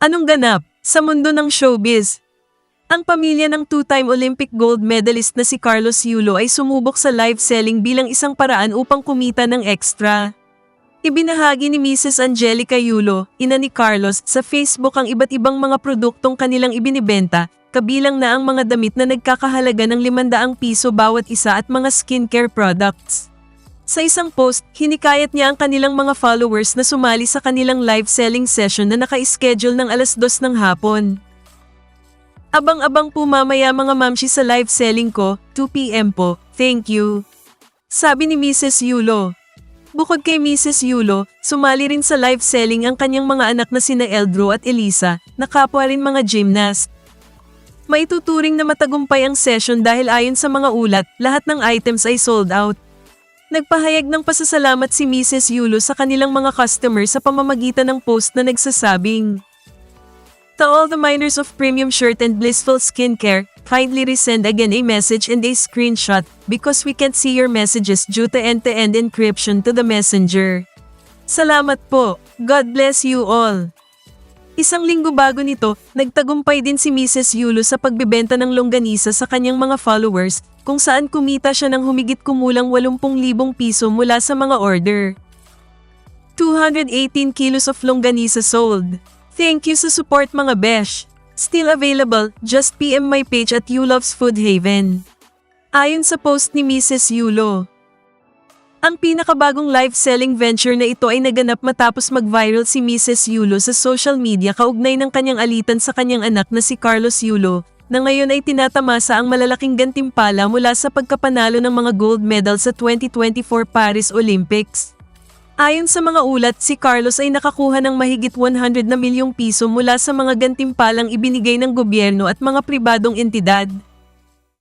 Anong ganap sa mundo ng showbiz? Ang pamilya ng two-time Olympic gold medalist na si Carlos Yulo ay sumubok sa live selling bilang isang paraan upang kumita ng extra. Ibinahagi ni Mrs. Angelica Yulo, ina ni Carlos, sa Facebook ang iba't ibang mga produktong kanilang ibinibenta, kabilang na ang mga damit na nagkakahalaga ng 500 piso bawat isa at mga skincare products. Sa isang post, hinikayat niya ang kanilang mga followers na sumali sa kanilang live selling session na naka-schedule ng alas 2 ng hapon. Abang-abang po mamaya mga mamshi sa live selling ko, 2pm po, thank you. Sabi ni Mrs. Yulo. Bukod kay Mrs. Yulo, sumali rin sa live selling ang kanyang mga anak na sina Eldro at Elisa, na kapwa rin mga gymnast. Maituturing na matagumpay ang session dahil ayon sa mga ulat, lahat ng items ay sold out. Nagpahayag ng pasasalamat si Mrs. Yulo sa kanilang mga customers sa pamamagitan ng post na nagsasabing, To all the miners of Premium Shirt and Blissful Skincare, kindly resend again a message and a screenshot because we can't see your messages due to end-to-end encryption to the messenger. Salamat po. God bless you all. Isang linggo bago nito, nagtagumpay din si Mrs. Yulo sa pagbebenta ng longganisa sa kanyang mga followers kung saan kumita siya ng humigit kumulang 80,000 piso mula sa mga order. 218 kilos of longganisa sold. Thank you sa support mga besh. Still available, just PM my page at Yuloves Food Haven. Ayon sa post ni Mrs. Yulo. Ang pinakabagong live selling venture na ito ay naganap matapos mag-viral si Mrs. Yulo sa social media kaugnay ng kanyang alitan sa kanyang anak na si Carlos Yulo, na ngayon ay tinatamasa ang malalaking gantimpala mula sa pagkapanalo ng mga gold medal sa 2024 Paris Olympics. Ayon sa mga ulat, si Carlos ay nakakuha ng mahigit 100 na milyong piso mula sa mga gantimpalang ibinigay ng gobyerno at mga pribadong entidad.